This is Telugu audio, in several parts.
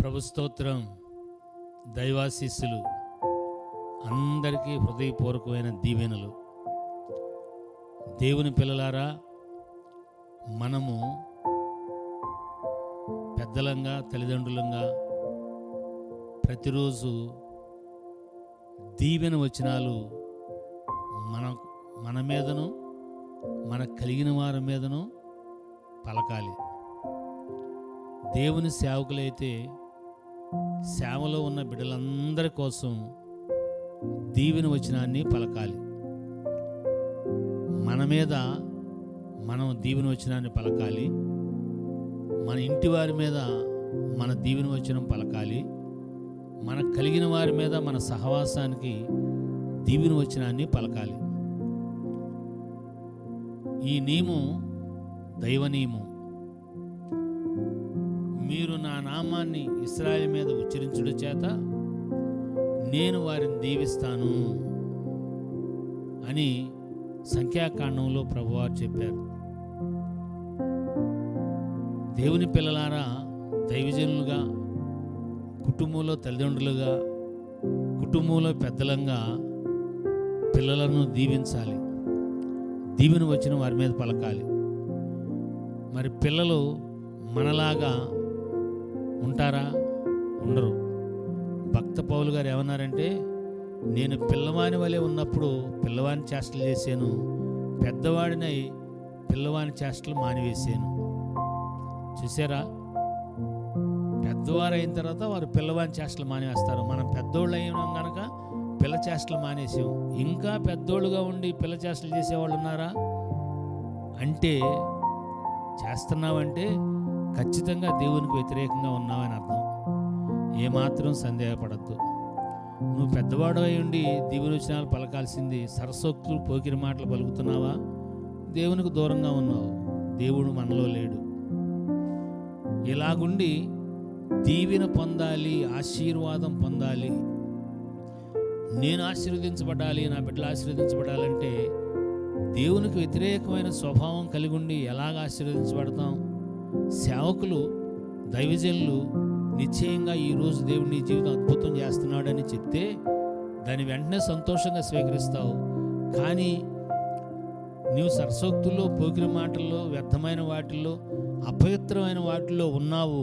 ప్రభు స్తోత్రం దైవాశీస్సులు అందరికీ హృదయపూర్వకమైన దీవెనలు. దేవుని పిల్లలారా మనము పెద్దలంగా తల్లిదండ్రులంగా ప్రతిరోజు దీవెన వచనాలు మన మన మీదను మనకు కలిగిన వారి మీదను పలకాలి. దేవుని సేవకులైతే సేవలో ఉన్న బిడ్డలందరి కోసం దీవెన వచనాన్ని పలకాలి. మన మీద మనం దీవెన వచనాన్ని పలకాలి. మన ఇంటి వారి మీద మన దీవెన వచనం పలకాలి. మనకు కలిగిన వారి మీద మన సహవాసానికి దీవెన వచనాన్ని పలకాలి. ఈ నియమం దైవ నియమం మీరు నా నామాన్ని ఇస్రాయల్ మీద ఉచ్చరించుట చేత నేను వారిని దీవిస్తాను అని సంఖ్యాకాండంలో ప్రభువారు చెప్పారు. దేవుని పిల్లలారా దైవజనులుగా కుటుంబంలో తల్లిదండ్రులుగా కుటుంబంలో పెద్దలంగా పిల్లలను దీవించాలి. దీవెన వచ్చిన వారి మీద పలకాలి. మరి పిల్లలు మనలాగా ఉంటారా? ఉండరు. భక్త పౌలు గారు ఏమన్నారంటే నేను పిల్లవాని వలె ఉన్నప్పుడు పిల్లవాని చేష్టలు చేశాను పెద్దవాడినై పిల్లవాని చేష్టలు మానివేశాను. చూసారా పెద్దవారు అయిన తర్వాత వారు పిల్లవాని చేష్టలు మానేస్తారు మనం పెద్దోళ్ళు అయినాం కనుక పిల్ల చేష్టలు మానేసాం ఇంకా పెద్దోళ్ళుగా ఉండి పిల్ల చేష్టలు చేసేవాళ్ళు ఉన్నారా? అంటే చేస్తున్నావంటే ఖచ్చితంగా దేవునికి వ్యతిరేకంగా ఉన్నావని అర్థం. ఏమాత్రం సందేహపడద్దు. నువ్వు పెద్దవాడు అయి ఉండి దివ్యవచనాలు పలకాల్సింది సరసోక్తులు పోకిరి మాటలు పలుకుతున్నావా? దేవునికి దూరంగా ఉన్నావు. దేవుడు మనలో లేడు. ఇలాగుండి దీవెన పొందాలి ఆశీర్వాదం పొందాలి. నేను ఆశీర్వదించబడాలి నా బిడ్డలు ఆశీర్వదించబడాలంటే దేవునికి వ్యతిరేకమైన స్వభావం కలిగి ఉండి ఎలాగ ఆశీర్వదించబడతాం? సేవకులు దైవజనులు నిశ్చయంగా ఈరోజు దేవుడు నీ జీవితం అద్భుతం చేస్తున్నాడని చెప్తే దాని వెంటనే సంతోషంగా స్వీకరిస్తావు. కానీ నీవు సరసోక్తుల్లో పోకిరి మాటల్లో వ్యర్థమైన వాటిల్లో అపవిత్రమైన వాటిల్లో ఉన్నావు.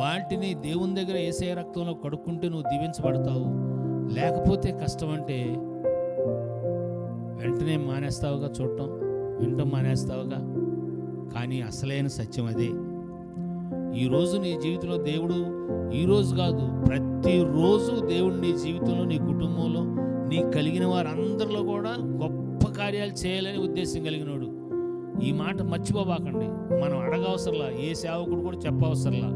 వాటిని దేవుని దగ్గర ఏసే రక్తంలో కడుక్కుంటే నువ్వు దీవించబడతావు. లేకపోతే కష్టం అంటే వెంటనే మానేస్తావుగా చూడటం వినటం మానేస్తావుగా. కానీ అసలైన సత్యం అదే. ఈరోజు నీ జీవితంలో దేవుడు ఈరోజు కాదు ప్రతిరోజు దేవుడు నీ జీవితంలో నీ కుటుంబంలో నీ కలిగిన వారందరిలో కూడా గొప్ప కార్యాలు చేయాలని ఉద్దేశం కలిగినోడు. ఈ మాట మర్చిపోబాకండి. మనం అడగవసరంలా ఏ సేవకుడు కూడా చెప్పవసరంలా.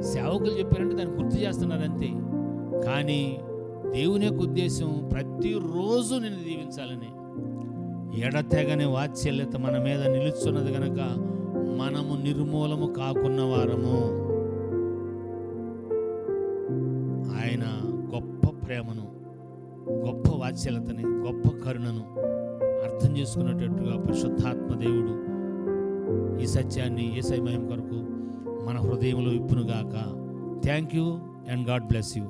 సేవకులు చెప్పారంటే దాన్ని గుర్తు చేస్తున్నారు అంతే. కానీ దేవుని యొక్క ఉద్దేశం ప్రతిరోజు నేను దీవించాలని. ఎడతెగని వాత్సల్యత మన మీద నిలుచున్నది గనక మనము నిర్మూలము కాకున్న వారము. ఆయన గొప్ప ప్రేమను గొప్ప వాత్సల్యతని గొప్ప కరుణను అర్థం చేసుకునేటట్టుగా పరిశుద్ధాత్మ దేవుడు ఈ సత్యాన్ని ఏ మహిమ కొరకు మన హృదయంలో ఇప్పునుగాక. Thank you and God bless you